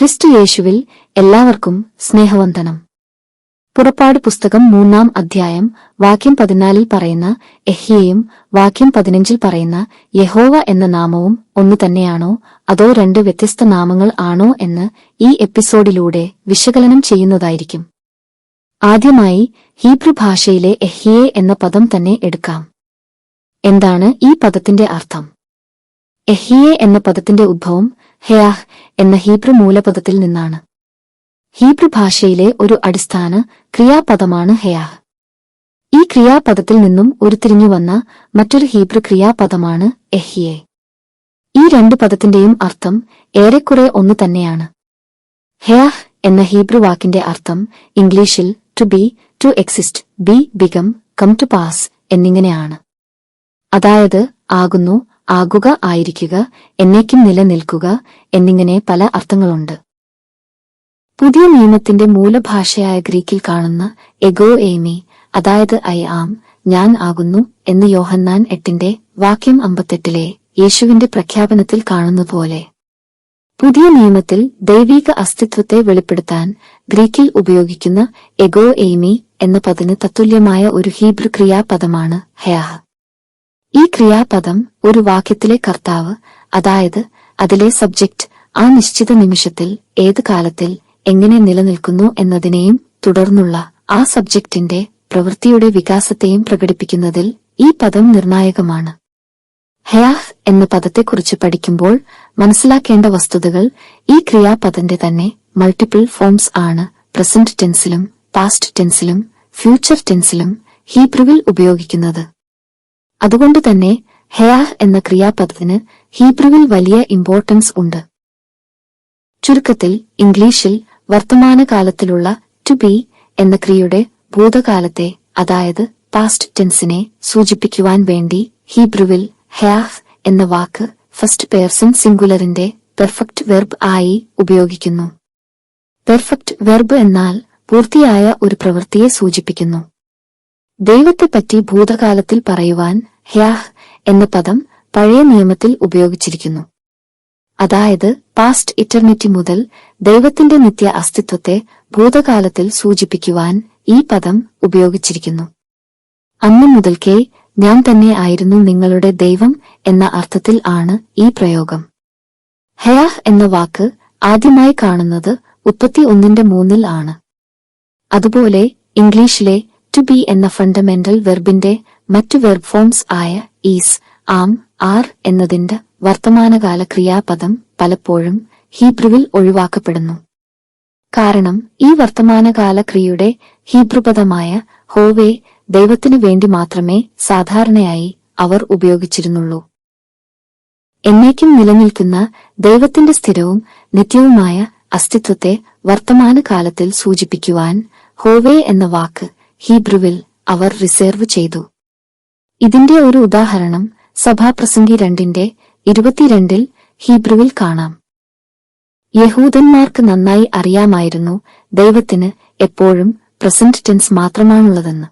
ക്രിസ്തു യേശുവിൽ എല്ലാവർക്കും സ്നേഹവന്ദനം. പുറപ്പാട് പുസ്തകം മൂന്നാം അധ്യായം വാക്യം പതിനാലിൽ പറയുന്ന എഹിയയും വാക്യം പതിനഞ്ചിൽ പറയുന്ന യഹോവ എന്ന നാമവും ഒന്നു തന്നെയാണോ? അതോ രണ്ട് വ്യത്യസ്ത നാമങ്ങൾ ആണോ എന്ന് ഈ എപ്പിസോഡിലൂടെ വിശകലനം ചെയ്യുന്നതായിരിക്കും. ആദ്യമായി ഹീബ്രു ഭാഷയിലെ എഹിയെ എന്ന പദം തന്നെ എടുക്കാം. എന്താണ് ഈ പദത്തിന്റെ അർത്ഥം? എഹിയെ എന്ന പദത്തിന്റെ ഉദ്ഭവം ഹെയാഹ് എന്ന ഹീബ്രു മൂലപദത്തിൽ നിന്നാണ്. ഹീബ്രു ഭാഷയിലെ ഒരു അടിസ്ഥാന ക്രിയാപദമാണ് ഹെയാഹ്. ഈ ക്രിയാപദത്തിൽ നിന്നും ഉരുത്തിരിഞ്ഞു വന്ന മറ്റൊരു ഹീബ്രു ക്രിയാപദമാണ് എഹിയെ. ഈ രണ്ടു പദത്തിന്റെയും അർത്ഥം ഏറെക്കുറെ ഒന്നു തന്നെയാണ്. ഹെയാഹ് എന്ന ഹീബ്രു വാക്കിന്റെ അർത്ഥം ഇംഗ്ലീഷിൽ to be to exist be become come to pass എന്നിങ്ങനെയാണ്. അതായത് ആകുന്നു ആകുക ആയിരിക്കുക എന്നേക്കും നിലനിൽക്കുക എന്നിങ്ങനെ പല അർത്ഥങ്ങളുണ്ട്. പുതിയ നിയമത്തിന്റെ മൂലഭാഷയായ ഗ്രീക്കിൽ കാണുന്ന എഗോ എയ്മി അതായത് ഐ ആം ഞാൻ ആകുന്നു എന്ന് യോഹന്നാൻ എട്ടിന്റെ വാക്യം അമ്പത്തെട്ടിലെ യേശുവിന്റെ പ്രഖ്യാപനത്തിൽ കാണുന്നതുപോലെ. പുതിയ നിയമത്തിൽ ദൈവിക അസ്തിത്വത്തെ വെളിപ്പെടുത്താൻ ഗ്രീക്കിൽ ഉപയോഗിക്കുന്ന എഗോ എയ്മി എന്ന പദത്തിന് തത്തുല്യമായ ഒരു ഹീബ്രു ക്രിയാപദമാണ് ഹയാഹ് ഈ ക്രിയാപദം ഒരു വാക്യത്തിലെ കർത്താവ് അതായത് അതിലെ സബ്ജക്റ്റ് ആ നിശ്ചിത നിമിഷത്തിൽ ഏത് കാലത്തിൽ എങ്ങനെ നിലനിൽക്കുന്നു എന്നതിനെയും തുടർന്നുള്ള ആ സബ്ജക്റ്റിന്റെ പ്രവൃത്തിയുടെ വികാസത്തെയും പ്രകടിപ്പിക്കുന്നതിൽ ഈ പദം നിർണായകമാണ്. ഹയാഹ് എന്ന പദത്തെക്കുറിച്ച് പഠിക്കുമ്പോൾ മനസ്സിലാക്കേണ്ട വസ്തുതകൾ ഈ ക്രിയാപദന്റെ തന്നെ മൾട്ടിപ്പിൾ ഫോംസ് ആണ്. പ്രസന്റ് ടെൻസിലും പാസ്റ്റ് ടെൻസിലും ഫ്യൂച്ചർ ടെൻസിലും ഹീബ്രുവിൽ ഉപയോഗിക്കുന്നത്. അതുകൊണ്ട് തന്നെ ഹയാഹ് എന്ന ക്രിയാപദത്തിന് ഹീബ്രുവിൽ വലിയ ഇമ്പോർട്ടൻസ് ഉണ്ട്. ചുരുക്കത്തിൽ ഇംഗ്ലീഷിൽ വർത്തമാനകാലത്തിലുള്ള ടു ബി എന്ന ക്രിയയുടെ ഭൂതകാലത്തെ അതായത് പാസ്റ്റ് ടെൻസിനെ സൂചിപ്പിക്കുവാൻ വേണ്ടി ഹീബ്രുവിൽ ഹയാഹ് എന്ന വാക്ക് ഫസ്റ്റ് പേഴ്സൺ സിംഗുലറിന്റെ പെർഫെക്റ്റ് വെർബ് ആയി ഉപയോഗിക്കുന്നു. പെർഫെക്റ്റ് വെർബ് എന്നാൽ പൂർത്തിയായ ഒരു പ്രവൃത്തിയെ സൂചിപ്പിക്കുന്നു. ദൈവത്തെപ്പറ്റി ഭൂതകാലത്തിൽ പറയുവാൻ ഹ്യാഹ് എന്ന പദം പഴയ നിയമത്തിൽ ഉപയോഗിച്ചിരിക്കുന്നു. അതായത് പാസ്റ്റ് ഇറ്റർണിറ്റി മുതൽ ദൈവത്തിന്റെ നിത്യ അസ്തിത്വത്തെ ഭൂതകാലത്തിൽ സൂചിപ്പിക്കുവാൻ ഈ പദം ഉപയോഗിച്ചിരിക്കുന്നു. അന്നു മുതൽക്കേ ഞാൻ തന്നെ ആയിരുന്നു നിങ്ങളുടെ ദൈവം എന്ന അർത്ഥത്തിൽ ആണ് ഈ പ്രയോഗം. ഹയാഹ് എന്ന വാക്ക് ആദ്യമായി കാണുന്നത് ഉപ്പത്തി ഒന്നിന്റെ മൂന്നിൽ ആണ്. അതുപോലെ ഇംഗ്ലീഷിലെ ടു ബി എന്ന ഫണ്ടമെന്റൽ വെർബിന്റെ മറ്റു വെർബ് ഫോംസ് ആയ ഈസ് ആം ആർ എന്നതിന്റെ വർത്തമാനകാല ക്രിയാപദം പലപ്പോഴും ഹീബ്രുവിൽ ഒഴിവാക്കപ്പെടുന്നു. കാരണം ഈ വർത്തമാനകാല ക്രിയയുടെ ഹീബ്രുപദമായ ഹോവേ ദൈവത്തിനു വേണ്ടി മാത്രമേ സാധാരണയായി അവർ ഉപയോഗിച്ചിരുന്നുള്ളൂ. എന്നേക്കും നിലനിൽക്കുന്ന ദൈവത്തിന്റെ സ്ഥിരവും നിത്യവുമായ അസ്തിത്വത്തെ വർത്തമാനകാലത്തിൽ സൂചിപ്പിക്കുവാൻ ഹോവേ എന്ന വാക്ക് ഹീബ്രുവിൽ അവർ റിസർവ് ചെയ്തു. ഇതിന്റെ ഒരു ഉദാഹരണം സഭാപ്രസംഗി രണ്ടിന്റെ ഇരുപത്തിരണ്ടിൽ ഹീബ്രുവിൽ കാണാം. യഹൂദന്മാർക്ക് നന്നായി അറിയാമായിരുന്നു ദൈവത്തിന് എപ്പോഴും പ്രസന്റ് ടെൻസ് മാത്രമാണുള്ളതെന്ന്.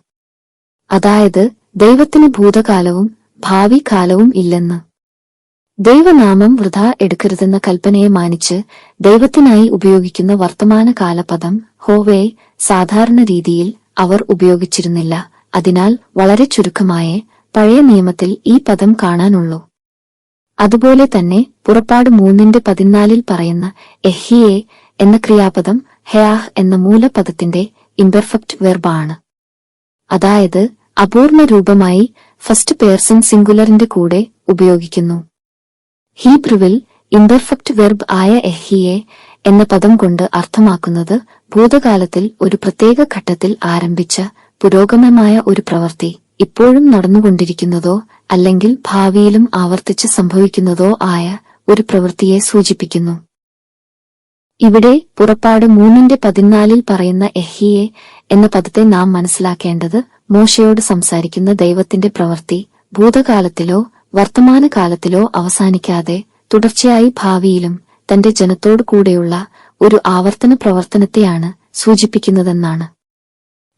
അതായത് ദൈവത്തിന് ഭൂതകാലവും ഭാവി കാലവും ഇല്ലെന്ന്. ദൈവനാമം വൃഥ എടുക്കരുതെന്ന കൽപ്പനയെ മാനിച്ച് ദൈവത്തിനായി ഉപയോഗിക്കുന്ന വർത്തമാനകാല പദം ഹോവേ സാധാരണ രീതിയിൽ അവർ ഉപയോഗിച്ചിരുന്നില്ല. അതിനാൽ വളരെ ചുരുക്കമായേ പഴയ നിയമത്തിൽ ഈ പദം കാണാനുള്ളൂ. അതുപോലെ തന്നെ പുറപ്പാട് മൂന്നിന്റെ പതിനാലിൽ പറയുന്ന എഹിയെ എന്ന ക്രിയാപദം ഹയാഹ് എന്ന മൂലപദത്തിന്റെ ഇംപെർഫെക്റ്റ് വെർബാണ് അതായത് അപൂർണ രൂപമായി ഫസ്റ്റ് പേഴ്സൺ സിംഗുലറിന്റെ കൂടെ ഉപയോഗിക്കുന്നു. ഹീബ്രുവിൽ ഇംപെർഫെക്റ്റ് വെർബ് ആയ എഹിയെ എന്ന പദം കൊണ്ട് അർത്ഥമാക്കുന്നത് ഭൂതകാലത്തിൽ ഒരു പ്രത്യേക ഘട്ടത്തിൽ ആരംഭിച്ച പുരോഗമമായ ഒരു പ്രവൃത്തി. ഇപ്പോഴും നടന്നുകൊണ്ടിരിക്കുന്നതോ അല്ലെങ്കിൽ ഭാവിയിലും ആവർത്തിച്ച് സംഭവിക്കുന്നതോ ആയ ഒരു പ്രവൃത്തിയെ സൂചിപ്പിക്കുന്നു. ഇവിടെ പുറപ്പാട് മൂന്നിന്റെ പതിനാലിൽ പറയുന്ന എഹിയെ എന്ന പദത്തെ നാം മനസ്സിലാക്കേണ്ടത് മോശയോട് സംസാരിക്കുന്ന ദൈവത്തിന്റെ പ്രവൃത്തി ഭൂതകാലത്തിലോ വർത്തമാനകാലത്തിലോ അവസാനിക്കാതെ തുടർച്ചയായി ഭാവിയിലും തന്റെ ജനത്തോടു കൂടെയുള്ള ഒരു ആവർത്തന പ്രവർത്തനത്തെയാണ് സൂചിപ്പിക്കുന്നതെന്നാണ്.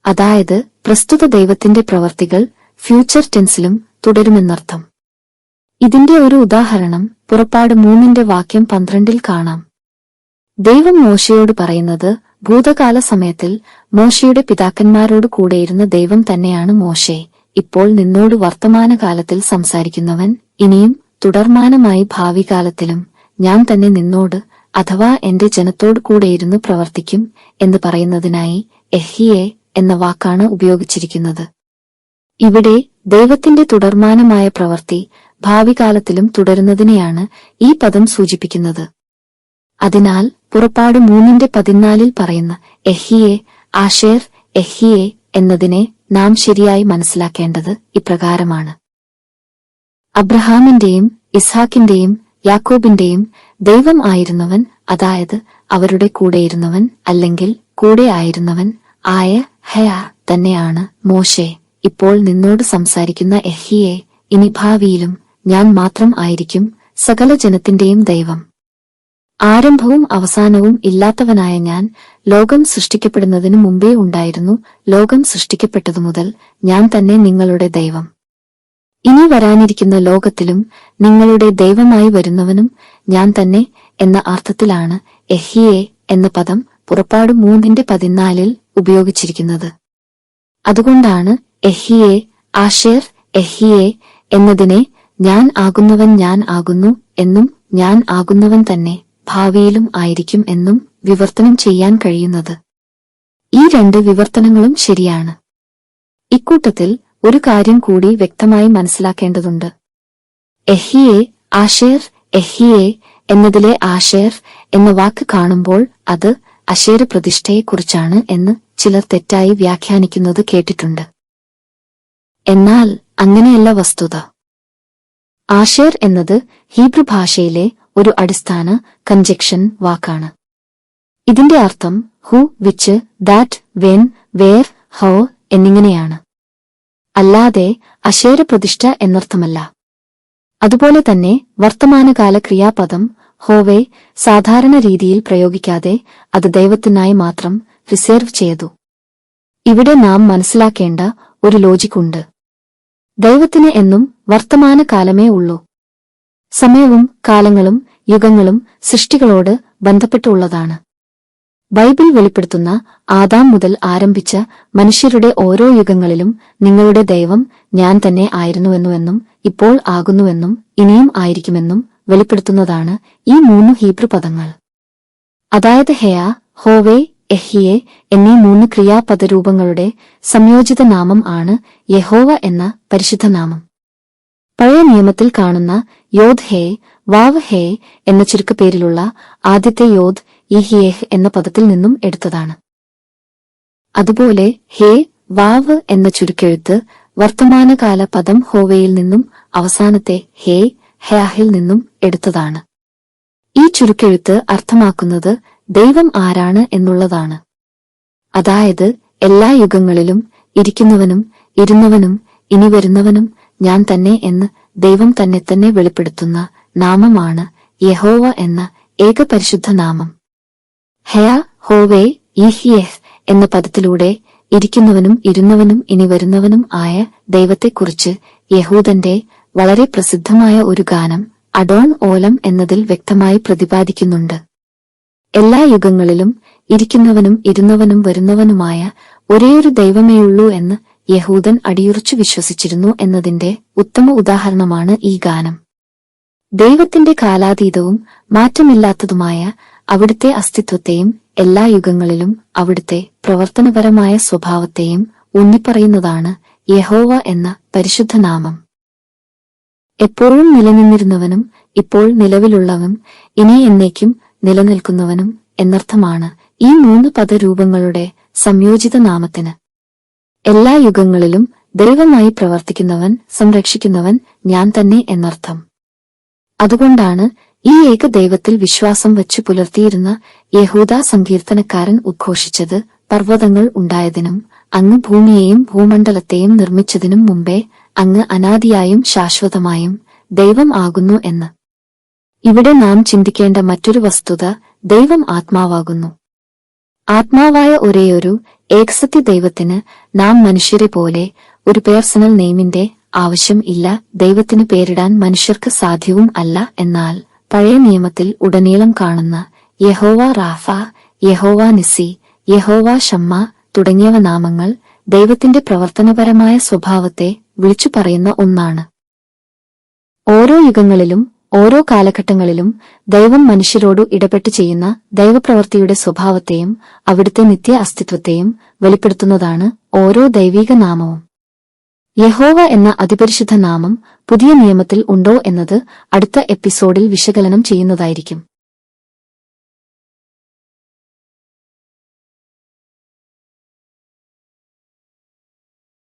അതായത് പ്രസ്തുത ദൈവത്തിന്റെ പ്രവർത്തികൾ ഫ്യൂച്ചർ ടെൻസിലും തുടരുമെന്നർത്ഥം. ഇതിന്റെ ഒരു ഉദാഹരണം പുറപ്പാട് മൂന്നിന്റെ വാക്യം പന്ത്രണ്ടിൽ കാണാം. ദൈവം മോശയോട് പറയുന്നത് ഭൂതകാല സമയത്തിൽ മോശയുടെ പിതാക്കന്മാരോട് കൂടെയിരുന്ന ദൈവം തന്നെയാണ് മോശെ. ഇപ്പോൾ നിന്നോട് വർത്തമാനകാലത്തിൽ സംസാരിക്കുന്നവൻ ഇനിയും തുടർമാനമായി ഭാവികാലത്തിലും ഞാൻ തന്നെ നിന്നോട് അഥവാ എന്റെ ജനത്തോടു കൂടെ ഇരുന്ന് പ്രവർത്തിക്കും എന്ന് പറയുന്നതിനായി എഹിയെ എന്ന വാക്കാണ് ഉപയോഗിച്ചിരിക്കുന്നത്. ഇവിടെ ദൈവത്തിന്റെ തുടർമാനമായ പ്രവൃത്തി ഭാവികാലത്തിലും തുടരുന്നതിനെയാണ് ഈ പദം സൂചിപ്പിക്കുന്നത്. അതിനാൽ പുറപ്പാട് മൂന്നിന്റെ പതിനാലിൽ പറയുന്ന എഹിയെ ആഷേർ എഹിയെ എന്നതിനെ നാം ശരിയായി മനസ്സിലാക്കേണ്ടത് ഇപ്രകാരമാണ്. അബ്രഹാമിന്റെയും ഇസ്ഹാക്കിന്റെയും യാക്കോബിന്റെയും ദൈവം ആയിരുന്നവൻ അതായത് അവരുടെ കൂടെയിരുന്നവൻ അല്ലെങ്കിൽ കൂടെ ആയിരുന്നവൻ ആയ ഹയ തന്നെയാണ് മോശെ. ഇപ്പോൾ നിന്നോട് സംസാരിക്കുന്ന എഹിയെ ഇനി ഭാവിയിലും ഞാൻ മാത്രം ആയിരിക്കും സകല ജനത്തിന്റെയും ദൈവം. ആരംഭവും അവസാനവും ഇല്ലാത്തവനായ ഞാൻ ലോകം സൃഷ്ടിക്കപ്പെടുന്നതിനു മുമ്പേ ഉണ്ടായിരുന്നു ലോകം സൃഷ്ടിക്കപ്പെട്ടതു മുതൽ ഞാൻ തന്നെ നിങ്ങളുടെ ദൈവം. ഇനി വരാനിരിക്കുന്ന ലോകത്തിലും നിങ്ങളുടെ ദൈവമായി വരുന്നവനും ഞാൻ തന്നെ എന്ന അർത്ഥത്തിലാണ് എഹിയെ എന്ന പദം പുറപ്പാട് മൂന്നിന്റെ പതിനാലിൽ ഉപയോഗിച്ചിരിക്കുന്നത്. അതുകൊണ്ടാണ് എഹിയെ ആഷേർ എഹിയെ എന്നതിനെ ഞാൻ ആകുന്നവൻ ഞാൻ ആകുന്നു എന്നും ഞാൻ ആകുന്നവൻ തന്നെ ഭാവിയിലും ആയിരിക്കും എന്നും വിവർത്തനം ചെയ്യാൻ കഴിയുന്നത്. ഈ രണ്ട് വിവർത്തനങ്ങളും ശരിയാണ്. ഇക്കൂട്ടത്തിൽ ഒരു കാര്യം കൂടി വ്യക്തമായി മനസ്സിലാക്കേണ്ടതുണ്ട്. എഹിയെ ആഷേർ എഹിയെ എന്നതിലെ ആഷേർ എന്ന വാക്ക് കാണുമ്പോൾ അത് അശേര പ്രതിഷ്ഠയെക്കുറിച്ചാണ് എന്ന് ചിലർ തെറ്റായി വ്യാഖ്യാനിക്കുന്നത് കേട്ടിട്ടുണ്ട്. എന്നാൽ അങ്ങനെയല്ല വസ്തുത. ആഷേർ എന്നത് ഹീബ്രു ഭാഷയിലെ ഒരു അടിസ്ഥാന കഞ്ചക്ഷൻ വാക്കാണ്. ഇതിന്റെ അർത്ഥം who which that when where how എന്നിങ്ങനെയാണ്. അല്ലാതെ അശേര പ്രതിഷ്ഠ എന്നർത്ഥമല്ല. അതുപോലെ തന്നെ വർത്തമാനകാല ക്രിയാപദം ഹോവെ സാധാരണ രീതിയിൽ പ്രയോഗിക്കാതെ അത് ദൈവത്തിനായി മാത്രം റിസർവ് ചെയ്തു. ഇവിടെ നാം മനസ്സിലാക്കേണ്ട ഒരു ലോജിക്കുണ്ട്. ദൈവത്തിന് എന്നും വർത്തമാനകാലമേ ഉള്ളൂ. സമയവും കാലങ്ങളും യുഗങ്ങളും സൃഷ്ടികളോട് ബന്ധപ്പെട്ടുള്ളതാണ്. ബൈബിൾ വെളിപ്പെടുത്തുന്ന ആദാം മുതൽ ആരംഭിച്ച മനുഷ്യരുടെ ഓരോ യുഗങ്ങളിലും നിങ്ങളുടെ ദൈവം ഞാൻ തന്നെ ആയിരുന്നുവെന്നുവെന്നും ഇപ്പോൾ ആകുന്നുവെന്നും ഇനിയും ആയിരിക്കുമെന്നും വെളിപ്പെടുത്തുന്നതാണ് ഈ മൂന്ന് ഹീബ്രു പദങ്ങൾ. അതായത് ഹെയ ഹോവേ എഹിയെ എന്നീ മൂന്ന് ക്രിയാപദരൂപങ്ങളുടെ സംയോജിത നാമം ആണ് യഹോവ എന്ന പരിശുദ്ധ നാമം. പഴയ നിയമത്തിൽ കാണുന്ന യോധ് ഹേ വാവ് ഹേ എന്ന ചുരുക്കപ്പേരിലുള്ള ആദ്യത്തെ യോധ് ഇഹിയേഹ് എന്ന പദത്തിൽ നിന്നും എടുത്തതാണ്. അതുപോലെ ഹേ വാവ് എന്ന ചുരുക്കെഴുത്ത് വർത്തമാനകാല പദം ഹോവയിൽ നിന്നും അവസാനത്തെ ഹേ ഹയാഹിൽ നിന്നും എടുത്തതാണ്. ഈ ചുരുക്കെഴുത്ത് അർത്ഥമാക്കുന്നത് ദൈവം ആരാണ് എന്നുള്ളതാണ്. അതായത് എല്ലാ യുഗങ്ങളിലും ഇരിക്കുന്നവനും ഇരുന്നവനും ഇനി വരുന്നവനും ഞാൻ തന്നെ എന്ന് ദൈവം തന്നെ തന്നെ വെളിപ്പെടുത്തുന്ന നാമമാണ് യഹോവ എന്ന ഏകപരിശുദ്ധ നാമം. ഹയ ഹോവേ ഈഹിയഹ് എന്ന പദത്തിലൂടെ ഇരിക്കുന്നവനും ഇരുന്നവനും ഇനി വരുന്നവനും ആയ ദൈവത്തെക്കുറിച്ച് യഹൂദന്റെ വളരെ പ്രസിദ്ധമായ ഒരു ഗാനം അഡോൺ ഓലം എന്നതിൽ വ്യക്തമായി പ്രതിപാദിക്കുന്നുണ്ട്. എല്ലാ യുഗങ്ങളിലും ഇരിക്കുന്നവനും ഇരുന്നവനും വരുന്നവനുമായ ഒരേയൊരു ദൈവമേയുള്ളൂ എന്ന് യഹൂദൻ അടിയുറച്ചു വിശ്വസിച്ചിരുന്നു എന്നതിന്റെ ഉത്തമ ഉദാഹരണമാണ് ഈ ഗാനം. ദൈവത്തിന്റെ കാലാതീതവും മാറ്റമില്ലാത്തതുമായ അവിടുത്തെ അസ്തിത്വത്തെയും എല്ലാ യുഗങ്ങളിലും അവിടുത്തെ പ്രവർത്തനപരമായ സ്വഭാവത്തെയും ഊന്നിപ്പറയുന്നതാണ് യഹോവ എന്ന പരിശുദ്ധനാമം എപ്പോഴും നിലനിന്നിരുന്നവനും ഇപ്പോൾ നിലവിലുള്ളവനും ഇനി എന്നേക്കും നിലനിൽക്കുന്നവനും എന്നർത്ഥമാണ് ഈ മൂന്ന് പദരൂപങ്ങളുടെ സംയോജിത നാമത്തിന്. എല്ലാ യുഗങ്ങളിലും ദൈവമായി പ്രവർത്തിക്കുന്നവൻ സംരക്ഷിക്കുന്നവൻ ഞാൻ തന്നെ എന്നർത്ഥം. അതുകൊണ്ടാണ് ഈ ഏക ദൈവത്തിൽ വിശ്വാസം വച്ചു പുലർത്തിയിരുന്ന യഹൂദ സങ്കീർത്തനക്കാരൻ ഉദ്ഘോഷിച്ചത് പർവതങ്ങൾ ഉണ്ടായതിനും അങ്ങ് ഭൂമിയെയും ഭൂമണ്ഡലത്തെയും നിർമ്മിച്ചതിനും മുമ്പേ അങ്ങ് അനാദിയായും ശാശ്വതമായും ദൈവം ആകുന്നു എന്ന്. ഇവിടെ നാം ചിന്തിക്കേണ്ട മറ്റൊരു വസ്തുത ദൈവം ആത്മാവാകുന്നു. ആത്മാവായ ഒരേയൊരു ഏകസത്യ ദൈവത്തിന് നാം മനുഷ്യരെ പോലെ ഒരു പേഴ്സണൽ നെയിമിന്റെ ആവശ്യം ഇല്ല ദൈവത്തിന് പേരിടാൻ മനുഷ്യർക്ക് സാധ്യവും അല്ല എന്നാൽ പഴയ നിയമത്തിൽ ഉടനീളം കാണുന്ന യഹോവ റാഫ യഹോവ നിസി യഹോവ ഷമ്മ തുടങ്ങിയവ നാമങ്ങൾ ദൈവത്തിന്റെ പ്രവർത്തനപരമായ സ്വഭാവത്തെ വിളിച്ചു പറയുന്ന ഒന്നാണ്. ഓരോ യുഗങ്ങളിലും ഓരോ കാലഘട്ടങ്ങളിലും ദൈവം മനുഷ്യരോടു ഇടപെട്ട് ചെയ്യുന്ന ദൈവപ്രവൃത്തിയുടെ സ്വഭാവത്തെയും അവിടുത്തെ നിത്യ അസ്തിത്വത്തെയും വെളിപ്പെടുത്തുന്നതാണ് ഓരോ ദൈവീക നാമവും. യഹോവ എന്ന അതിപരിശുദ്ധ നാമം പുതിയ നിയമത്തിൽ ഉണ്ടോ എന്നത് അടുത്ത എപ്പിസോഡിൽ വിശകലനം ചെയ്യുന്നതായിരിക്കും.